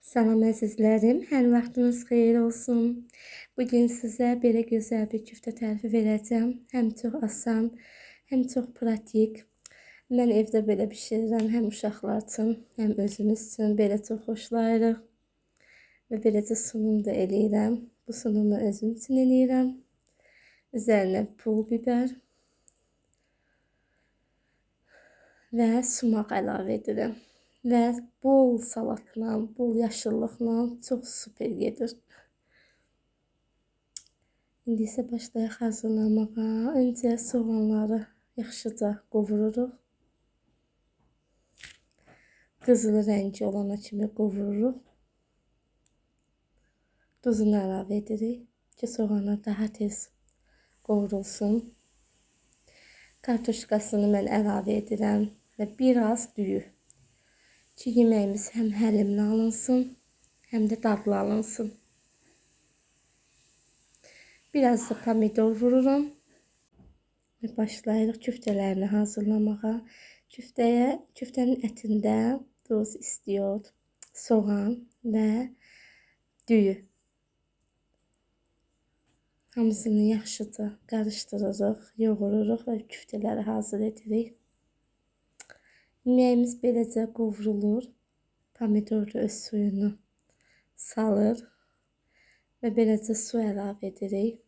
Salam əzizlərim, hər vaxtınız xeyir olsun. Bu gün sizə belə gözəl bir küftə tərifi verəcəm. Həm çox asan, həm çox pratik. Mən evdə belə bişirirəm, həm uşaqlar üçün, həm özümüz üçün belə çox xoşlayırıq. Və beləcə sunum da eləyirəm. Bu sunumu özüm üçün eləyirəm. Üzərinə pul biber və sumaq əlavə edirəm. Və bol salatla, bol yaşıllıqla çox super gedir. İndi isə başlayaq hazırlamağa. Öncə soğanları yaxşıca qovururuq. Qızılı rəngi olana kimi qovururuq. Duzunu əlavə edirik ki, soğanlar daha tez qovrulsun. Kartuşkasını mən əlavə edirəm və biraz düyü ki yeməyimiz həm həlimli alınsın, həm də dadlı alınsın. Biraz da pomidor vururum. Və başlayırıq küftələrini hazırlamağa. Küftəyə, küftənin ətində duz, istiot, soğan və düyü. Hamısını yaxşıca qarışdırırıq, yoğururuq və küftələri hazır edirik. Yemeğimiz beləcə qovrulur. Pomidor da öz suyunu salır. Və beləcə su əlavə edirik.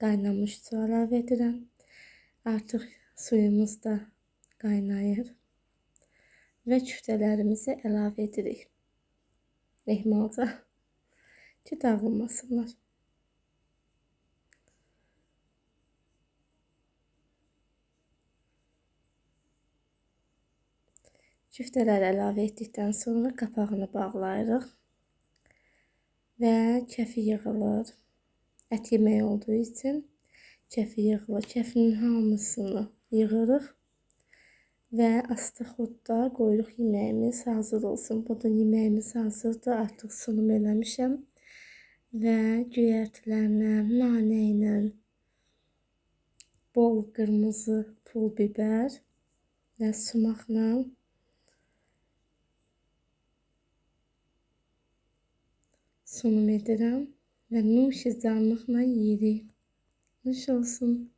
Qaynamış su əlavə edirəm. Artıq suyumuz da qaynayır. Və küftələrimizi əlavə edirik. Ehmalca ki dağılmasınlar. Küftələri əlavə etdikdən sonra qapağını bağlayırıq. Və kəfi yığılır. Ət yeməyi olduğu üçün kəfi yığılır. Kəfinin hamısını yığırıq. Və astaxodda qoyuruq yeməyimiz hazır olsun. Bu da yeməyimiz hazırdır. Artıq sunum eləmişəm. Və göyərtilərlə, nanə ilə bol qırmızı pul biber və sumaqla sunum edirəm və nuş canlıqla yeyirik. Nuş olsun.